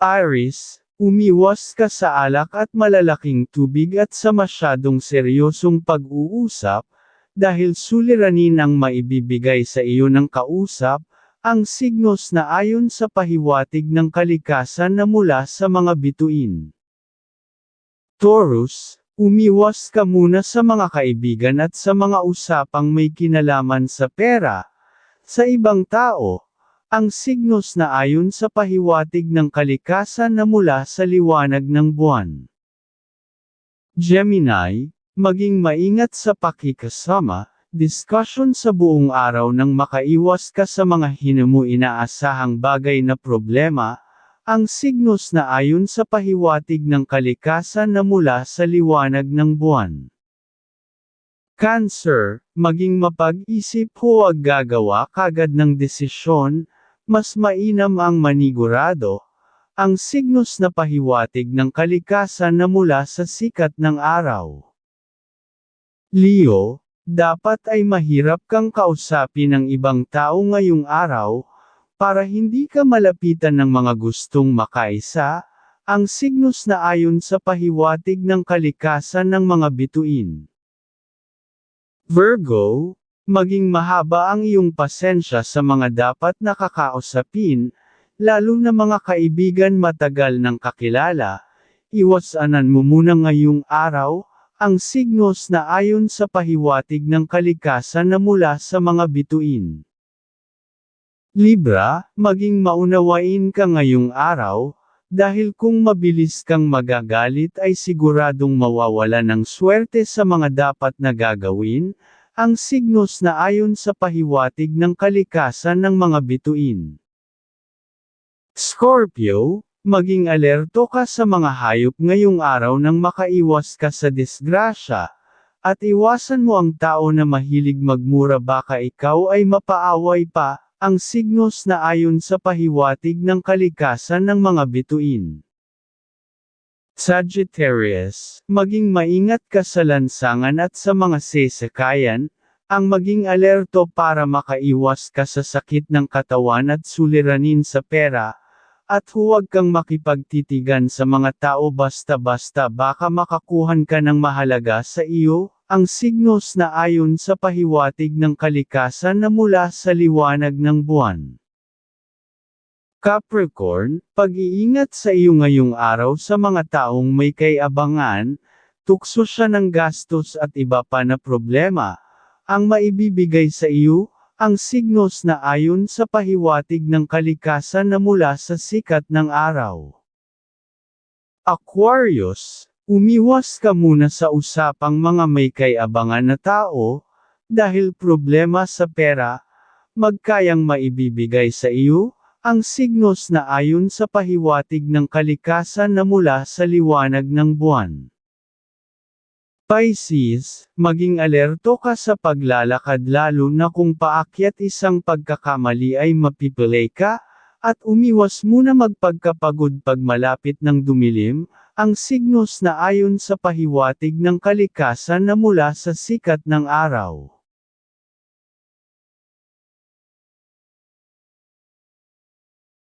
Iris, umiwas ka sa alak at malalaking tubig at sa masyadong seryosong pag-uusap, dahil suliranin ang maibibigay sa iyo ng kausap, ang signos na ayon sa pahiwatig ng kalikasan na mula sa mga bituin. Taurus, umiwas ka muna sa mga kaibigan at sa mga usapang may kinalaman sa pera. Sa ibang tao, ang signos na ayon sa pahiwatig ng kalikasan na mula sa liwanag ng buwan. Gemini, maging maingat sa pakikasama, discussion sa buong araw nang makaiwas ka sa mga hinamo inaasahang bagay na problema, ang signos na ayon sa pahiwatig ng kalikasan na mula sa liwanag ng buwan. Cancer, maging mapag-isip huwag gagawa kagad ng desisyon, mas mainam ang manigurado, ang signos na pahiwatig ng kalikasan na mula sa sikat ng araw. Leo, dapat ay mahirap kang kausapin ng ibang tao ngayong araw, para hindi ka malapitan ng mga gustong makaisa, ang signos na ayon sa pahiwatig ng kalikasan ng mga bituin. Virgo, maging mahaba ang iyong pasensya sa mga dapat nakakausapin, lalo na mga kaibigan matagal ng kakilala, iwasanan mo muna ngayong araw, ang signos na ayon sa pahiwatig ng kalikasan na mula sa mga bituin. Libra, maging maunawain ka ngayong araw, dahil kung mabilis kang magagalit ay siguradong mawawala ng swerte sa mga dapat na gagawin, ang signos na ayon sa pahiwatig ng kalikasan ng mga bituin. Scorpio, maging alerto ka sa mga hayop ngayong araw nang makaiwas ka sa disgrasya, at iwasan mo ang tao na mahilig magmura baka ikaw ay mapaaway pa, ang signos na ayon sa pahiwatig ng kalikasan ng mga bituin. Sagittarius, maging maingat ka sa lansangan at sa mga sesakayan, ang maging alerto para makaiwas ka sa sakit ng katawan at suliranin sa pera, at huwag kang makipagtitigan sa mga tao basta-basta baka makakuhan ka ng mahalaga sa iyo, ang signos na ayon sa pahiwatig ng kalikasan na mula sa liwanag ng buwan. Capricorn, pag-iingat sa iyo ngayong araw sa mga taong may kaiabangan, tukso siya ng gastos at iba pa na problema, ang maibibigay sa iyo, ang signos na ayon sa pahiwatig ng kalikasan na mula sa sikat ng araw. Aquarius, Umiwas ka muna sa usapang mga may kaiabangan na tao, dahil problema sa pera, magkayang maibibigay sa iyo, ang signos na ayon sa pahiwatig ng kalikasan na mula sa liwanag ng buwan. Pisces, maging alerto ka sa paglalakad lalo na kung paakyat isang pagkakamali ay mapipilay ka, at umiwas muna magpagkapagod pag malapit ng dumilim, ang signos na ayon sa pahiwatig ng kalikasan na mula sa sikat ng araw.